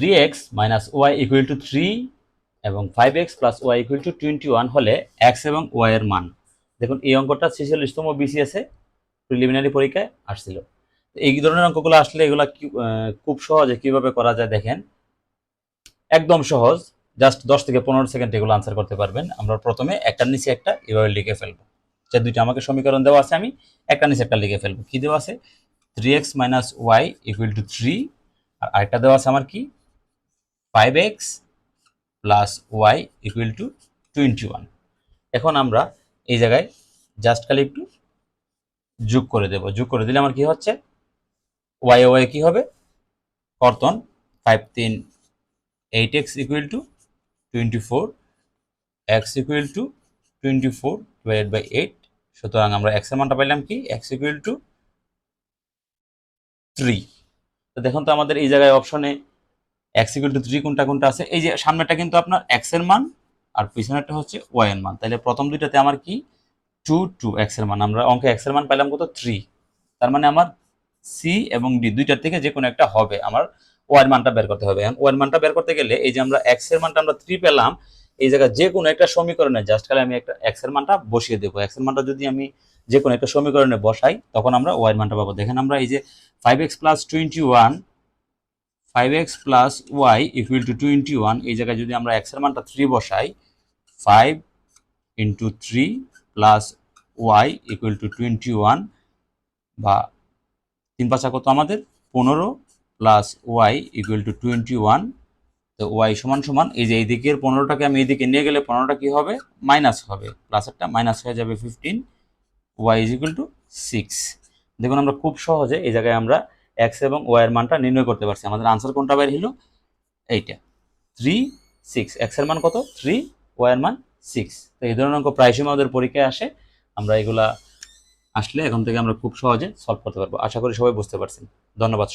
Three x minus y equal to three এবং five x plus y equal to twenty one হলে x এবং y এর মান। দেখুন, এই অঙ্কটা ছেচল্লিশতম বিসিএসে প্রিলিমিনারি পরীক্ষায় আসছিল। এই ধরনের অঙ্কগুলো আসলে এগুলা খুব সহজে কীভাবে করা যায় দেখেন। একদম সহজ জাস্ট দশ থেকে পনেরো সেকেন্ড এগুলো আনসার করতে পারবেন। আমরা প্রথমে একটার নিচে একটা এভাবে লিখে ফেলব। যে দুইটা আমাকে সমীকরণ দেওয়া আছে, আমি একটা নিচে একটা লিখে ফেলব। কি দেওয়া আছে? Three x minus y equal to three আর আরেকটা দেওয়া আছে আমার কি? Five x plus y equal to twenty one এখন আমরা এই জায়গায় জাস্ট খালি একটু যোগ করে দেব। যোগ করে দিলে আমার কি হচ্ছে? ওয়াই ওয়াই কি হবে? কর্তন ফাইভ তিন eight x equal to twenty four x equal to twenty four divided by eight সুতরাং আমরা এক্সের মানটা পাইলাম কি? এক্স ইকুয়াল টু থ্রি তো দেখুন তো আমাদের এই জায়গায় অপশনে এক্স ইকুয়াল টু থ্রি কোনটা কোনটা আছে? এই যে সামনেটা কিন্তু আপনার এক্সের মান আর পিছনেরটা হচ্ছে ওয়াই এর মান। তাহলে প্রথম দুইটাতে আমার কি? টু টু এক্সের মান। আমরা অঙ্কে এক্সের মান পাইলাম কত? থ্রি তার মানে আমার সি এবং ডি দুইটার থেকে যে কোনো একটা হবে। আমার ওয়ার মানটা বের করতে হবে। ওয়ার মানটা বের করতে গেলে এই যে আমরা এক্সের মানটা আমরা থ্রি পেলাম, এই জায়গায় যে কোনো একটা সমীকরণে জাস্ট খালি আমি একটা এক্সের মানটা বসিয়ে দেবো। এক্সের মানটা যদি আমি যে কোনো একটা সমীকরণে বসাই, তখন আমরা ওয়াই মানটা পাবো। দেখেন আমরা এই যে five x plus twenty one five x plus y equal to twenty one এই জায়গায় যদি আমরা এক্সের মানটা থ্রি বসাই five into three plus y equal to twenty one বা তিন পাঁচা কত আমাদের? পনেরো plus y equal to twenty one তো ওয়াই সমান সমান, এই যে এই দিকের পনেরোটাকে আমি এইদিকে নিয়ে গেলে পনেরোটা কী হবে? মাইনাস হবে প্লাসেরটা মাইনাস হয়ে যাবে fifteen y is equal to six দেখুন আমরা খুব সহজে এই জায়গায় আমরা এক্স এবং ওয়াই এর মানটা নির্ণয় করতে পারছি। আমাদের আনসার কোনটা বের হলো? এইটা। থ্রি সিক্স এক্সের মান কত? থ্রি ওয়াই এর মান সিক্স তো এই ধরনের অঙ্ক প্রায়শই আমাদের পরীক্ষায় আসে। আমরা এগুলা আসলে এখন থেকে আমরা খুব সহজে সলভ করতে পারব। আশা করি সবাই বুঝতে পারছেন। ধন্যবাদ